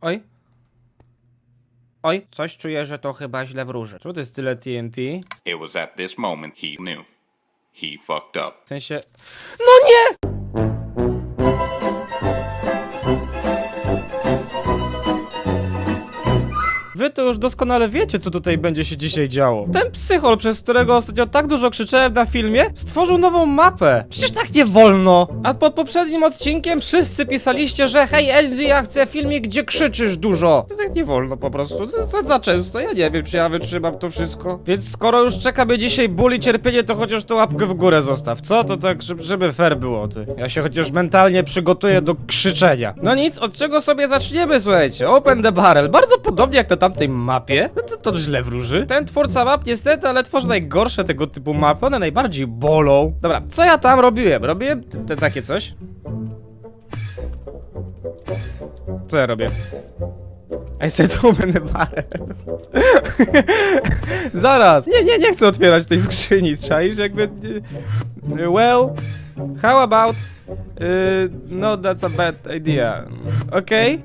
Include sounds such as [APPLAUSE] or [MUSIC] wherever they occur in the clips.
Oj. Oj, coś czuję, że to chyba źle wróży. Czemu to jest tyle TNT? It was at this moment he knew. He fucked up. W sensie... No nie! Wy to już doskonale wiecie, co tutaj będzie się dzisiaj działo. Ten psychol, przez którego ostatnio tak dużo krzyczałem na filmie, stworzył nową mapę. Przecież tak nie wolno. A pod poprzednim odcinkiem wszyscy pisaliście, że hej Elzy, ja chcę filmik, gdzie krzyczysz dużo. To tak nie wolno po prostu. To za, za często. Ja nie wiem, czy ja wytrzymam to wszystko. Więc skoro już czeka mnie dzisiaj ból i cierpienie, to chociaż tą łapkę w górę zostaw. Co? To tak, żeby, fair było, ty. Ja się chociaż mentalnie przygotuję do krzyczenia. No nic, od czego sobie zaczniemy, słuchajcie? Open the barrel. Bardzo podobnie jak na tamtej mapie. No to, to źle wróży. Ten twórca map niestety, ale tworzy najgorsze tego typu mapy. One najbardziej bolą. Dobra, co ja tam robiłem? Robiłem te, te takie coś. Co ja robię? I said open the barrel. Zaraz! Nie, nie, nie chcę otwierać tej skrzyni, czaisz? Jakby... nie- Well, how about... y, no, that's a bad idea. Okej?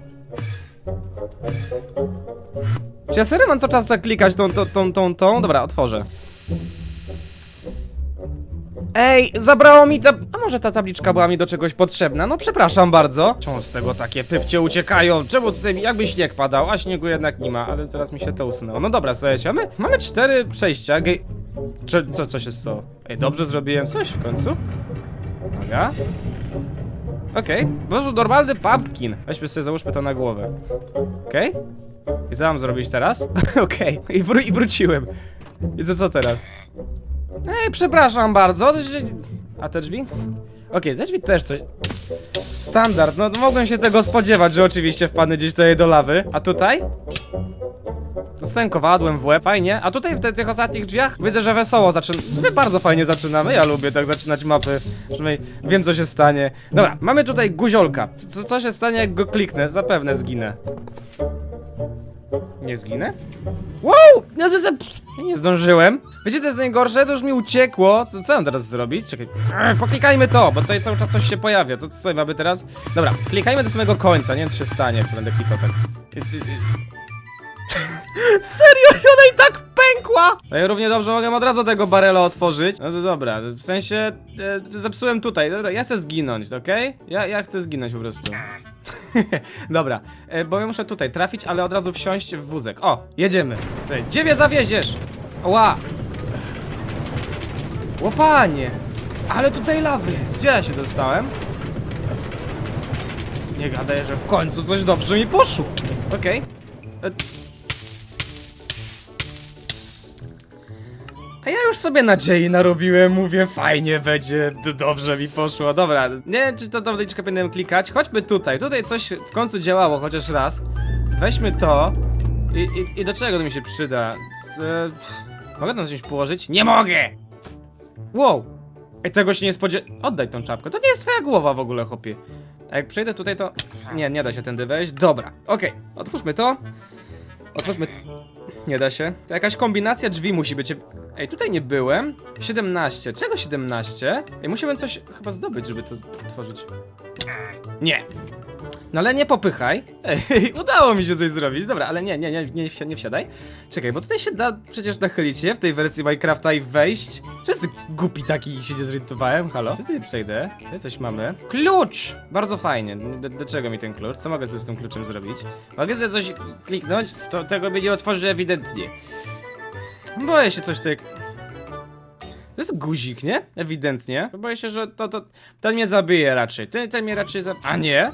Czy ja serio mam co czas zaklikać tą, tą, tą, tą, tą? Dobra, otworzę. Ej, zabrało mi ta... A może ta tabliczka była mi do czegoś potrzebna? No przepraszam bardzo. Czemu z tego takie pypcie uciekają? Czemu tutaj jakby śnieg padał? A śniegu jednak nie ma, ale teraz mi się to usunęło. No dobra, słuchajcie, mamy, mamy cztery przejścia. Gej... Czy, co, co się stało? Ej, dobrze zrobiłem coś w końcu? Uwaga. Okej, okay. po prostu normalny pumpkin. Weźmy sobie, załóżmy to na głowę. Okej? I co mam zrobić teraz? [LAUGHS] Okej, I, wró- i wróciłem. I co, co teraz? Ej, przepraszam bardzo. A te drzwi? Okej, te drzwi też coś. Standard, no mogłem się tego spodziewać, że oczywiście wpadnę gdzieś tutaj do lawy. A tutaj? Dostałem kowadłem w łeb, fajnie. A tutaj w te, tych ostatnich drzwiach widzę, że wesoło zaczynamy. My bardzo fajnie zaczynamy. Ja lubię tak zaczynać mapy. Przynajmniej wiem, co się stanie. Dobra, mamy tutaj guziolka. Co- co się stanie, jak go kliknę? Zapewne zginę. Nie zginę? Wow! No nie zdążyłem. Wiecie co jest najgorsze? To już mi uciekło. Co, co mam teraz zrobić? Czekaj. Ech, Poklikajmy to, bo tutaj cały czas coś się pojawia. Co, co mamy teraz? Dobra, klikajmy do samego końca. Nie wiem co się stanie, jak będę klikał tak. [LAUGHS] Serio? I Ona i tak pękła! No ja równie dobrze mogę od razu tego barela otworzyć. No to dobra, w sensie e, zepsułem tutaj. Dobra, ja chcę zginąć, okej? Ja, ja chcę zginąć po prostu. [LAUGHS] Dobra, e, bo ja muszę tutaj trafić, ale od razu wsiąść w wózek. O, jedziemy. Tutaj, Gdzie mnie zawieziesz? Ła! Łopanie! Ale tutaj lawy jest. Gdzie ja się dostałem? Nie gadaj, że w końcu coś dobrze mi poszło. Okej. E, A ja już sobie nadziei narobiłem, mówię, fajnie będzie, dobrze mi poszło, dobra, nie wiem czy to tabliczkę powinienem klikać, chodźmy tutaj, tutaj coś w końcu działało chociaż raz, weźmy to. I, i, i do czego to mi się przyda, e, mogę tam coś położyć? Nie mogę! Wow, Ej, tego się nie spodziew... Oddaj tą czapkę, to nie jest twoja głowa w ogóle, chłopie. A jak przejdę tutaj, to... Nie, nie da się tędy wejść, dobra, okej, otwórzmy to, otwórzmy... Nie da się. To jakaś kombinacja drzwi musi być. Ej, tutaj nie byłem. 17. Czego 17? Ej, musiałem coś chyba zdobyć, żeby to otworzyć. Nie. No ale nie popychaj. Ej, [LAUGHS] udało mi się coś zrobić. Dobra, ale nie, nie, nie, nie, wsi- nie wsiadaj. Czekaj, bo tutaj się da przecież nachylić się w tej wersji Minecrafta i wejść. Czy jest głupi taki i się nie zorientowałem? Halo? Tutaj przejdę. Tutaj coś mamy. Klucz! Bardzo fajnie. Do, do czego mi ten klucz? Co mogę sobie z tym kluczem zrobić? Mogę sobie coś kliknąć? To tego by nie otworzy ewidentnie. Boję się coś tutaj... To jest guzik, nie? Ewidentnie. Boję się, że to, to... Ten mnie zabije raczej. Ten, ten mnie raczej zabije. A nie?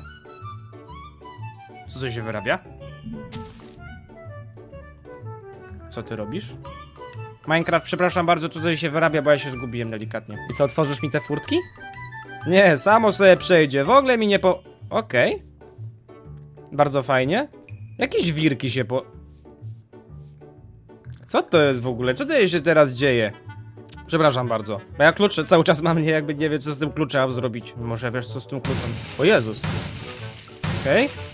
Co tu się wyrabia? Co ty robisz? Minecraft, przepraszam bardzo, tutaj się wyrabia, bo ja się zgubiłem delikatnie. I co, otworzysz mi te furtki? Nie, samo sobie przejdzie, w ogóle mi nie po... Okej. Bardzo fajnie. Jakieś wirki się po... Co to jest w ogóle? Co to się teraz dzieje? Przepraszam bardzo. Bo ja klucze cały czas mam, nie jakby nie wiem co z tym kluczem mam zrobić. Może wiesz co z tym kluczem? O Jezus. Okej.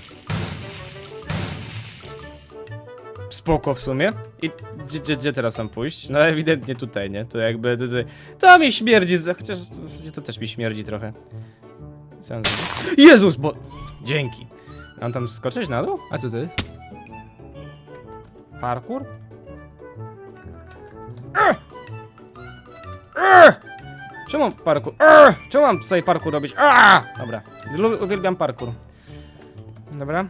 Spoko w sumie. I gdzie, gdzie, gdzie teraz mam pójść? No ewidentnie tutaj, nie? To jakby tutaj... To mi śmierdzi, chociaż to też mi śmierdzi trochę. Jezus, bo... Dzięki. Mam tam skoczyć na dół? A co to jest? Parkour? Czemu mam parkour? Czemu mam tutaj parkour robić? A! Dobra, uwielbiam parkour. Dobra.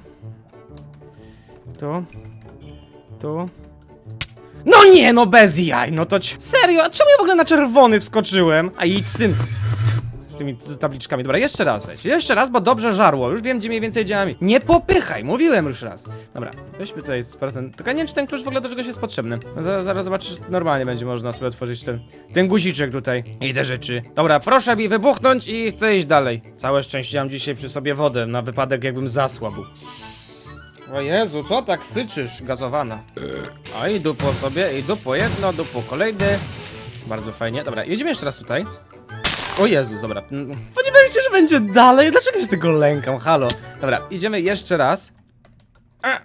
Tu. Tu. No nie, no bez jaj, no to ci... Serio, a czemu ja w ogóle na czerwony wskoczyłem? A idź z tym... Z tymi tabliczkami. Dobra, jeszcze raz, Eć. jeszcze raz, bo dobrze żarło. Już wiem, gdzie mniej więcej działami. Nie popychaj, mówiłem już raz. Dobra, weźmy tutaj z procent. Tylko nie wiem, czy ten klucz w ogóle do czegoś jest potrzebny. No, zaraz, zaraz zobaczysz, normalnie będzie można sobie otworzyć ten, ten guziczek tutaj. I te rzeczy. Dobra, proszę mi wybuchnąć i chcę iść dalej. Całe szczęście mam dzisiaj przy sobie wodę, na wypadek jakbym zasłabł. O Jezu, co tak syczysz, gazowana? O i dupo sobie, i dupo jedno, dupo kolejny. Bardzo fajnie. Dobra, jedziemy jeszcze raz tutaj. O Jezus, dobra. Spodziewałem się, że będzie dalej. Dlaczego się tego lękam? Halo. Dobra, idziemy jeszcze raz. A.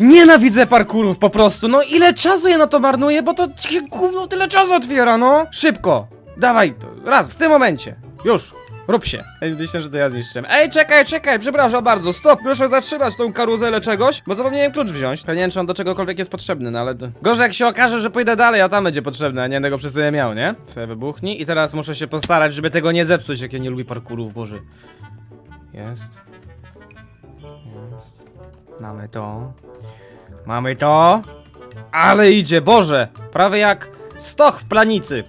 Nienawidzę parkurów po prostu. No ile czasu ja na to marnuję, bo to gówno tyle czasu otwiera, no. Szybko. Dawaj to. Raz, w tym momencie. Już. Rób się. Ej, Myślę, że to ja zniszczyłem. Ej, czekaj, czekaj, przepraszam bardzo. Stop, proszę zatrzymać tą karuzelę czegoś, bo zapomniałem klucz wziąć. Ja nie wiem, czy on do czegokolwiek jest potrzebny, no ale. Gorzej jak się okaże, że pójdę dalej, a tam będzie potrzebny, a nie tego przy sobie miał, nie? Sobie wybuchnij i teraz muszę się postarać, żeby tego nie zepsuć, jak ja nie lubię parkurów, Boże. Jest. Jest. Mamy to. Mamy to. Ale idzie, Boże! Prawie jak stoch w planicy.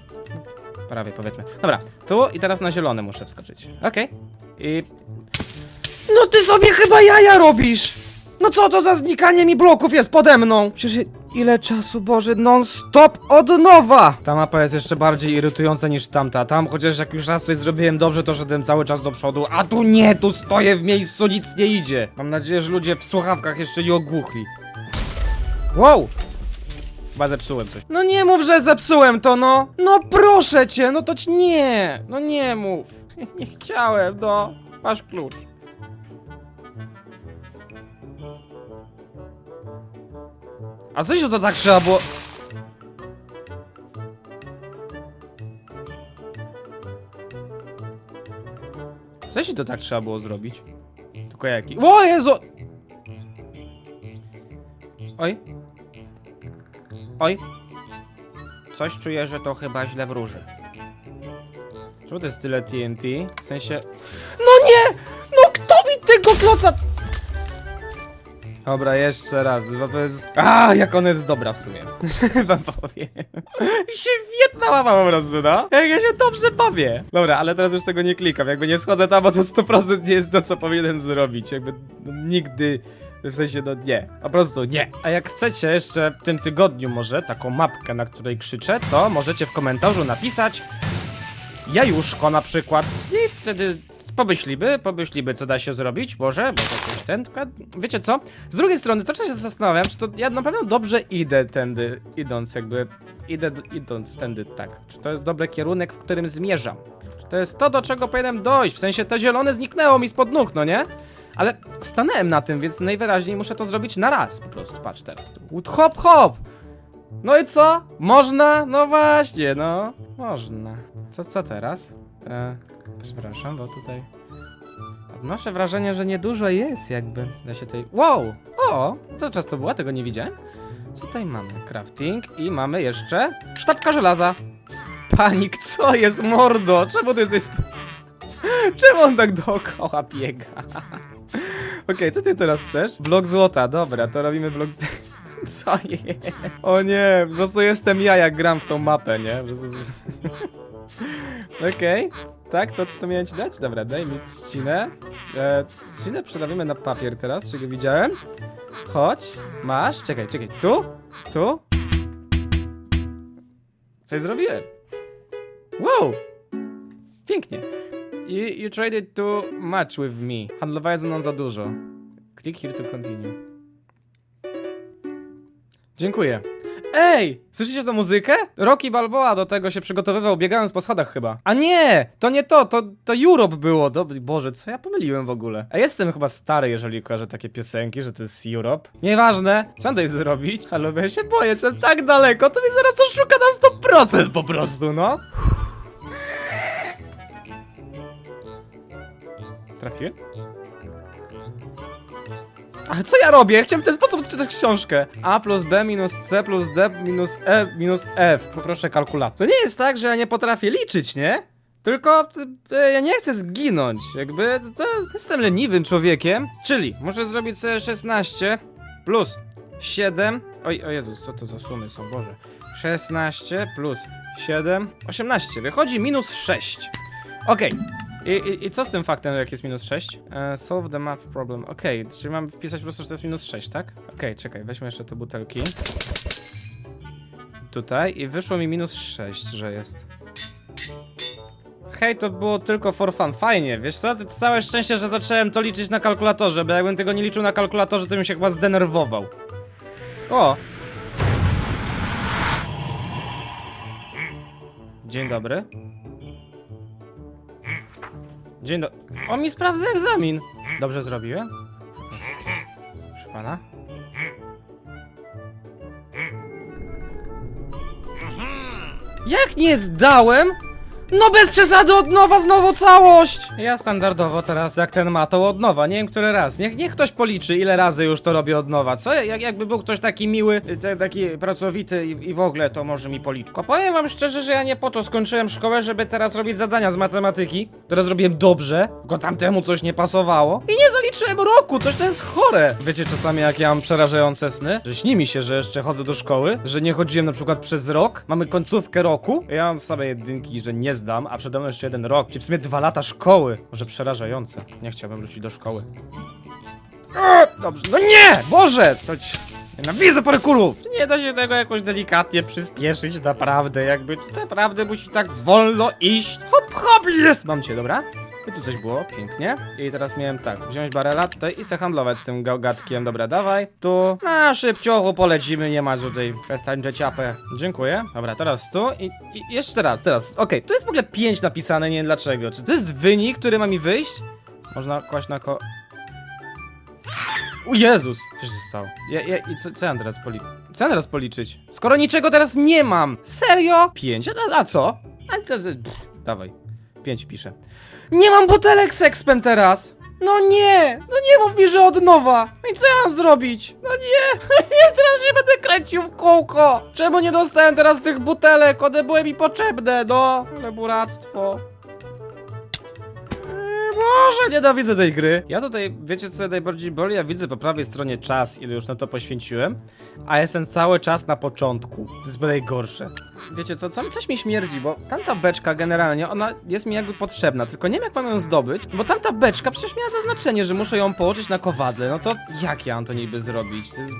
Prawie powiedzmy. Dobra, tu i teraz na zielony muszę wskoczyć. Okej. I. No ty sobie chyba jaja robisz! No co to za znikanie mi bloków jest pode mną? Przecież ile czasu, Boże, non-stop od nowa! Ta mapa jest jeszcze bardziej irytująca niż tamta. Tam chociaż jak już raz coś zrobiłem dobrze, to szedłem cały czas do przodu, a tu nie, tu stoję w miejscu, nic nie idzie. Mam nadzieję, że ludzie w słuchawkach jeszcze nie ogłuchli. Wow! Chyba zepsułem coś. No nie mów, że zepsułem to, no! No proszę cię, no to ci nie! No nie mów. [LAUGHS] Nie chciałem, no. Masz klucz. A coś to tak trzeba było... Coś to tak trzeba było zrobić? Tylko jaki? O Jezu! Oj. Oj. Coś czuję, że to chyba źle wróży. Czemu to jest tyle TNT? W sensie... No nie! No kto mi tego kloca... Dobra, jeszcze raz. jest... A, jak ona jest dobra w sumie. [LAUGHS] Wam powiem. Świetna mama po prostu, no. Jak ja się dobrze bawię. Dobra, ale teraz już tego nie klikam. Jakby nie schodzę tam, bo to 100% nie jest to, co powinienem zrobić. Jakby nigdy... W sensie, no nie, po prostu nie. A jak chcecie jeszcze w tym tygodniu może taką mapkę, na której krzyczę, to możecie w komentarzu napisać jajuszko na przykład. I wtedy pomyśliby, pomyśliby co da się zrobić, może, to coś ten, wiecie co? Z drugiej strony, czas się zastanawiam, czy to ja na pewno dobrze idę tędy, idąc jakby, idę idąc tędy, tak. Czy to jest dobry kierunek, w którym zmierzam? Czy to jest to, do czego powinienem dojść? W sensie to zielone zniknęło mi spod nóg, no nie? Ale stanąłem na tym, więc najwyraźniej muszę to zrobić na raz po prostu. Patrz teraz tu. Hop, hop! No i co? Można? No właśnie, no. Można. Co, co teraz? E, przepraszam, bo tutaj... Odnoszę wrażenie, że niedużo jest jakby. Da się tutaj... Wow! O! Co czas to była? Tego nie widziałem. Co tutaj mamy? Crafting i mamy jeszcze... Sztabka żelaza. Panik, co jest mordo? Czemu ty jesteś... [LAUGHS] Czemu on tak dookoła biega? [LAUGHS] Okej, co ty teraz chcesz? Blok złota, dobra, to robimy blok z... [LAUGHS] Co jest? O nie, po prostu jestem ja, jak gram w tą mapę, nie? [LAUGHS] Okej, tak, to, to miałem ci dać? Dobra, daj mi trzcinę. E, trzcinę przelawimy na papier teraz, czego widziałem. Chodź, masz, czekaj, czekaj, tu, tu. Coś zrobiłem. Wow! Pięknie. You, you traded too much with me. Handlowałeś ze mną za dużo. Click here to continue. Dziękuję. Ej! Słyszycie tę muzykę? Rocky Balboa do tego się przygotowywał biegając po schodach chyba. A nie! To nie to, to, to Europe było. Do, Boże, co ja pomyliłem w ogóle? A jestem chyba stary, jeżeli kojarzę takie piosenki, że to jest Europe. Nieważne. Co mam tutaj zrobić? Ale ja się boję, jestem tak daleko, to mnie zaraz oszuka na 100% po prostu, no. Trafiłem? Ale co ja robię? Chciałem w ten sposób czytać książkę. A plus B minus C plus D minus E minus F. Poproszę kalkulator. To nie jest tak, że ja nie potrafię liczyć, nie? Tylko ja nie chcę zginąć. Jakby to jestem leniwym człowiekiem. Czyli muszę zrobić sobie 16 plus 7. Oj, o Jezus, co to za sumy są, Boże. 16 plus 7, 18. Wychodzi minus 6. Okej. I, i, I co z tym faktem, jak jest minus 6? E, solve the math problem. Okej, czyli mam wpisać po prostu, że to jest minus 6, tak? Okej, czekaj, weźmy jeszcze te butelki. Tutaj i wyszło mi minus 6, że jest. Hej, to było tylko for fun. Fajnie, wiesz co? To całe szczęście, że zacząłem to liczyć na kalkulatorze, bo jakbym tego nie liczył na kalkulatorze, to bym się chyba zdenerwował. O! Dzień dobry. Dzień dobry. On mi sprawdza egzamin. Dobrze zrobiłem? Proszę pana. Jak nie zdałem? No bez przesady od nowa znowu całość! Ja standardowo teraz jak ten ma to od nowa, nie wiem który raz. Niech, niech ktoś policzy ile razy już to robię od nowa, co? Jak, jakby był ktoś taki miły, te, taki pracowity i, i w ogóle to może mi policzyć. Powiem wam szczerze, że ja nie po to skończyłem szkołę, żeby teraz robić zadania z matematyki, które zrobiłem dobrze, tylko tamtemu coś nie pasowało i nie zaliczyłem roku, coś to jest chore. Wiecie czasami jak ja mam przerażające sny, że śni mi się, że jeszcze chodzę do szkoły, że nie chodziłem na przykład przez rok, mamy końcówkę roku, ja mam same jedynki, że nie zdam, a przede mną jeszcze jeden rok, czyli w sumie dwa lata szkoły. Może przerażające. Nie chciałbym wrócić do szkoły. Eee, Dobrze, no nie! Boże! To ci... Nienawidzę parkouru! Nie da się tego jakoś delikatnie przyspieszyć, naprawdę, jakby naprawdę musi tak wolno iść. Hop, hop, jest! Mam cię, dobra? I tu coś było, pięknie. I teraz miałem tak, wziąć barela tutaj i se handlować z tym gałgatkiem. Dobra, dawaj. Tu na szybciochu polecimy, nie ma tutaj przestań ciapę. Dziękuję. Dobra, teraz tu i, i jeszcze raz, teraz. Okej, tu jest w ogóle 5 napisane, nie wiem dlaczego. Czy to jest wynik, który ma mi wyjść? Można kłaść na ko... O Jezus! Co się stało? Ja, ja, I co, co ja teraz poli... Co ja teraz policzyć? Skoro niczego teraz nie mam! Serio? Pięć? A, a co? A, pff, dawaj. Pięć piszę. Nie mam butelek z teraz! No nie! No nie mów mi, że od nowa! No i co ja mam zrobić? No nie! [LAUGHS] nie, teraz się będę kręcił w kółko! Czemu nie dostałem teraz tych butelek? One były mi potrzebne, no! Ale buractwo. Boże, nienawidzę tej gry. Ja tutaj, wiecie co najbardziej boli? Ja widzę po prawej stronie czas, ile już na to poświęciłem, a jestem cały czas na początku. To jest najgorsze. Wiecie co, co, coś mi śmierdzi, bo tamta beczka generalnie, ona jest mi jakby potrzebna, tylko nie wiem jak mam ją zdobyć, bo tamta beczka przecież miała zaznaczenie, że muszę ją położyć na kowadle, no to jak ja mam to niby zrobić? To jest...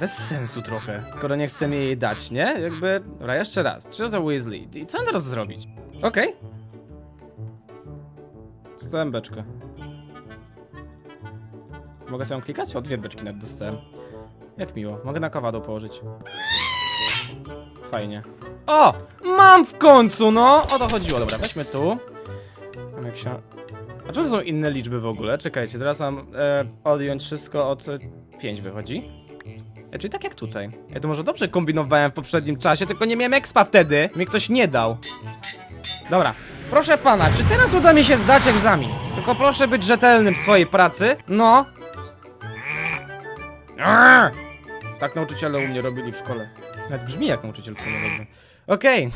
Bez sensu trochę, skoro nie chcemy jej dać, nie? Jakby... Dobra, jeszcze raz. Czy za Weasley? I co mam teraz zrobić? Okej. Dostałem beczkę. Mogę sobie ją klikać? O, dwie beczki nawet dostałem. Jak miło. Mogę na kowadło położyć. Fajnie. O! Mam w końcu, no! O to chodziło. Dobra, weźmy tu. Mam jak się... A czemu są inne liczby w ogóle? Czekajcie, teraz mam e, odjąć wszystko od 5 wychodzi. E, czyli tak jak tutaj. Ja to może dobrze kombinowałem w poprzednim czasie, tylko nie miałem expa wtedy. Mi ktoś nie dał. Dobra. Proszę pana, czy teraz uda mi się zdać egzamin? Tylko proszę być rzetelnym w swojej pracy. No. Tak nauczyciele u mnie robili w szkole. Nawet brzmi jak nauczyciel w sumie dobrze. Okej.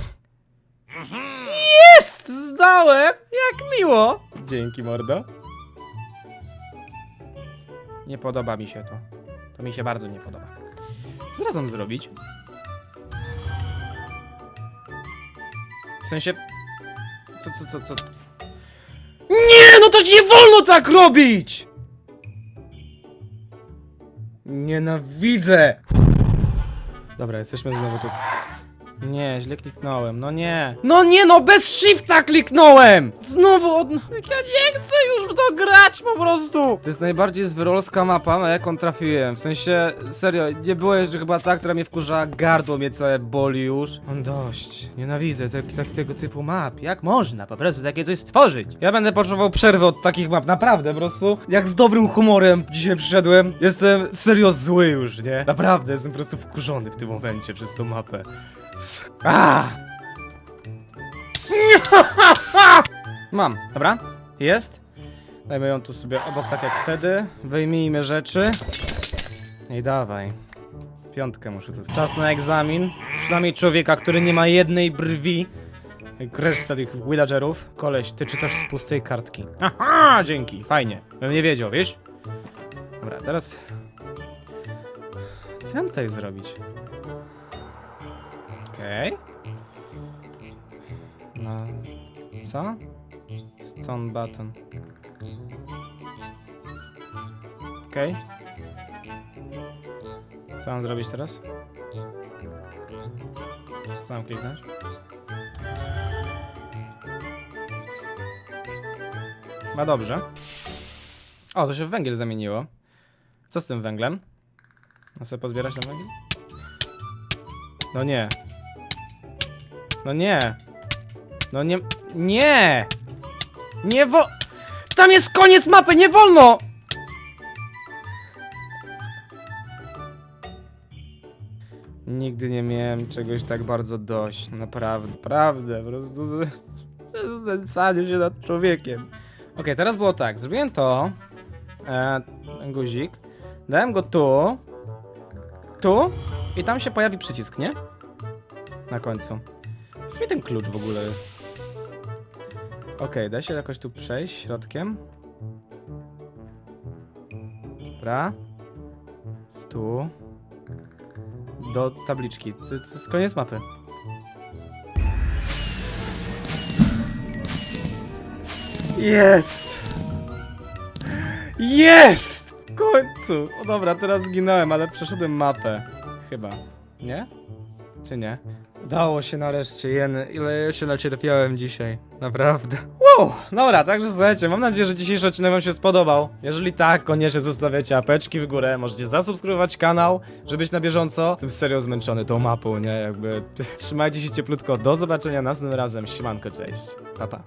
Jest! Zdałem! Jak miło! Dzięki, mordo. Nie podoba mi się to. To mi się bardzo nie podoba. Mam zrobić? W sensie... Co, co, co, co? Nie, no to nie wolno tak robić! Nienawidzę! Dobra, jesteśmy znowu tu. Nie, źle kliknąłem, no nie. No nie, no bez shifta kliknąłem! Znowu od... Ja nie chcę już w to grać po prostu! To jest najbardziej zwyrolska mapa, na jaką trafiłem. W sensie, serio, nie było jeszcze chyba ta, która mnie wkurza, gardło mnie całe boli już. Mam dość, nienawidzę tak, tak, tego typu map. Jak można po prostu takie coś stworzyć? Ja będę potrzebował przerwy od takich map, naprawdę, po prostu. Jak z dobrym humorem dzisiaj przyszedłem, jestem serio zły już, nie? Naprawdę, jestem po prostu wkurzony w tym momencie przez tą mapę. Ah! Mam, dobra, jest. Dajmy ją tu sobie obok, tak jak wtedy. Wyjmijmy rzeczy. I dawaj. Piątkę muszę tu. Czas na egzamin. Przynajmniej człowieka, który nie ma jednej brwi. Reszta tych villagerów. Koleś, ty czytasz z pustej kartki. Aha, dzięki, fajnie. Bym nie wiedział, wiesz? Dobra, teraz... Co mam tutaj zrobić? Okej. No... Co? Stone button. Okej. Co mam zrobić teraz? Co mam kliknąć? Ma dobrze. O, to się w węgiel zamieniło. Co z tym węglem? No sobie pozbierać ten węgiel? No nie. No nie. No nie. Nie! Nie wo... Tam jest koniec mapy, nie wolno! Nigdy nie miałem czegoś tak bardzo dość. Naprawdę, naprawdę, po prostu znęcanie się nad człowiekiem. Okej, teraz było tak, zrobiłem to. E, guzik. Dałem go tu. Tu. I tam się pojawi przycisk, nie? Na końcu. Mi ten klucz w ogóle jest? Okej, da się jakoś tu przejść środkiem. Dobra. Z tu. Do tabliczki. To jest koniec mapy. Jest! Jest! W końcu! O dobra, teraz zginąłem, ale przeszedłem mapę. Chyba. Nie? Czy nie? Udało się nareszcie, jeny. Ile ja się nacierpiałem dzisiaj. Naprawdę. Wow! Dobra, także słuchajcie, mam nadzieję, że dzisiejszy odcinek wam się spodobał. Jeżeli tak, koniecznie zostawiacie apeczki w górę, możecie zasubskrybować kanał, żeby być na bieżąco. Jestem serio zmęczony tą mapą, nie? Jakby... [LAUGHS] Trzymajcie się cieplutko, do zobaczenia następnym razem. Siemanko, cześć. Pa, pa.